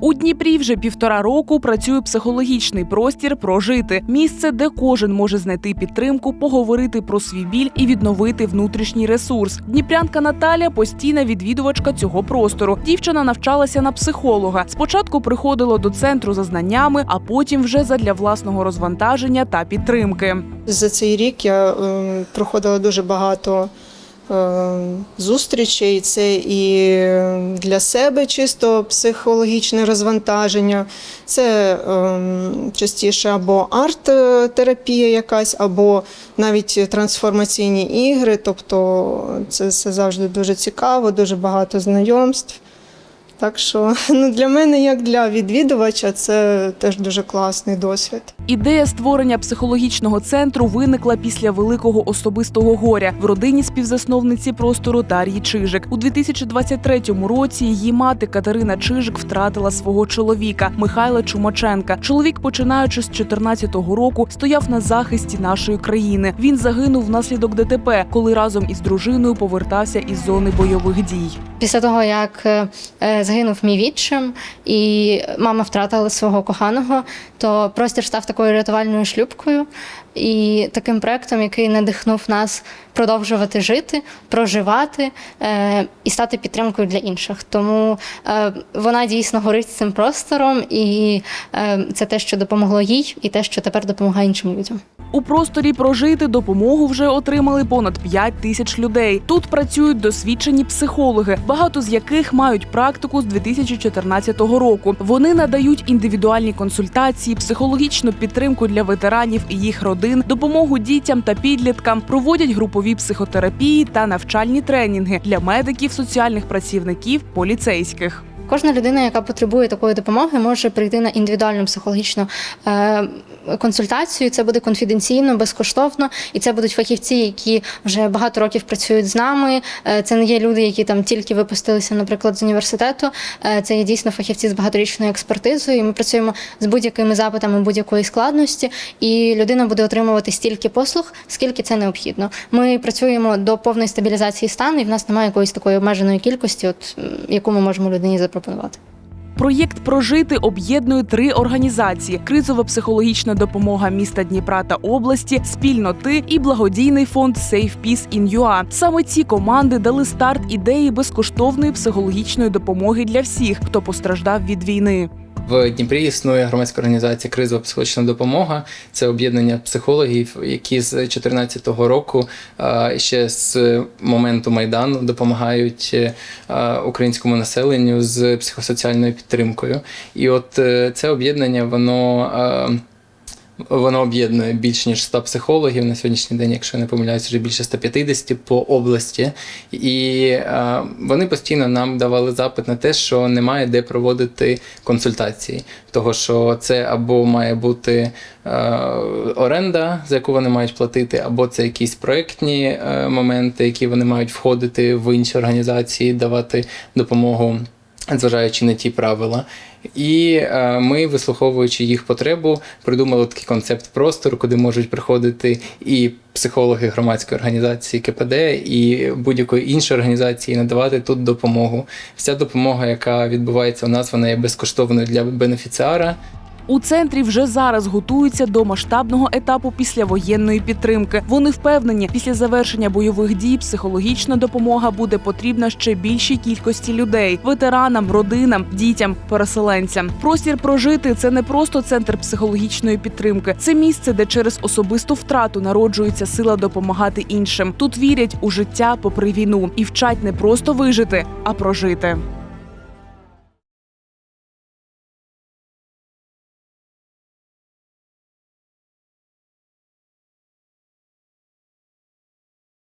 У Дніпрі вже півтора року працює психологічний простір прожити місце, де кожен може знайти підтримку, поговорити про свій біль і відновити внутрішній ресурс. Дніпрянка Наталя постійна відвідувачка цього простору. Дівчина навчалася на психолога. Спочатку приходила до центру за знаннями, а потім вже задля власного розвантаження та підтримки. За цей рік я е, проходила дуже багато зустрічей. Це і для себе чисто психологічне розвантаження, це е, частіше або арт-терапія якась, або навіть трансформаційні ігри. Тобто це, це завжди дуже цікаво, дуже багато знайомств. Так що ну, для мене, як для відвідувача, це теж дуже класний досвід. Ідея створення психологічного центру виникла після великого особистого горя в родині співзасновниці простору Дар'ї Чижик. У 2023 році її мати Катерина Чижик втратила свого чоловіка Михайла Чумаченка. Чоловік, починаючи з 14-го року, стояв на захисті нашої країни. Він загинув внаслідок ДТП, коли разом із дружиною повертався із зони бойових дій. Після того, як загинув мій відчим і мама втратила свого коханого, то простір став такою рятувальною шлюбкою і таким проектом, який надихнув нас продовжувати жити, проживати е, і стати підтримкою для інших. Тому е, вона дійсно горить цим простором, і е, це те, що допомогло їй, і те, що тепер допомагає іншим людям. У просторі прожити допомогу вже отримали понад 5 тисяч людей. Тут працюють досвідчені психологи, багато з яких мають практику з 2014 року. Вони надають індивідуальні консультації, психологічну підтримку для ветеранів і їх родин, допомогу дітям та підліткам, проводять групові психотерапії та навчальні тренінги для медиків, соціальних працівників, поліцейських. Кожна людина, яка потребує такої допомоги, може прийти на індивідуальну психологічну е, консультацію. Це буде конфіденційно, безкоштовно, і це будуть фахівці, які вже багато років працюють з нами. Е, це не є люди, які там тільки випустилися, наприклад, з університету. Е, це є дійсно фахівці з багаторічною експертизою. І ми працюємо з будь-якими запитами будь-якої складності, і людина буде отримувати стільки послуг, скільки це необхідно. Ми працюємо до повної стабілізації стану, і в нас немає якоїсь такої обмеженої кількості, от яку ми можемо людині запропонувати. Проєкт прожити об'єднує три організації: кризова психологічна допомога міста Дніпра та області, спільноти і благодійний фонд Safe Peace in UA. Саме ці команди дали старт ідеї безкоштовної психологічної допомоги для всіх, хто постраждав від війни. В Дніпрі існує громадська організація Кризова психологічна допомога. Це об'єднання психологів, які з 2014 року ще з моменту майдану допомагають е, українському населенню з психосоціальною підтримкою. І от е, це об'єднання воно. Воно об'єднує більш ніж 100 психологів на сьогоднішній день, якщо я не помиляюсь, вже більше 150 по області. І е, вони постійно нам давали запит на те, що немає де проводити консультації. Того, що це або має бути е, оренда, за яку вони мають платити, або це якісь проектні е, моменти, які вони мають входити в інші організації, давати допомогу зважаючи на ті правила. І е, ми, вислуховуючи їх потребу, придумали такий концепт простору, куди можуть приходити і психологи громадської організації КПД, і будь-якої іншої організації надавати тут допомогу. Вся допомога, яка відбувається у нас, вона є безкоштовною для бенефіціара. У центрі вже зараз готуються до масштабного етапу післявоєнної підтримки. Вони впевнені, після завершення бойових дій психологічна допомога буде потрібна ще більшій кількості людей: ветеранам, родинам, дітям, переселенцям. Простір прожити це не просто центр психологічної підтримки, це місце, де через особисту втрату народжується сила допомагати іншим. Тут вірять у життя попри війну і вчать не просто вижити, а прожити.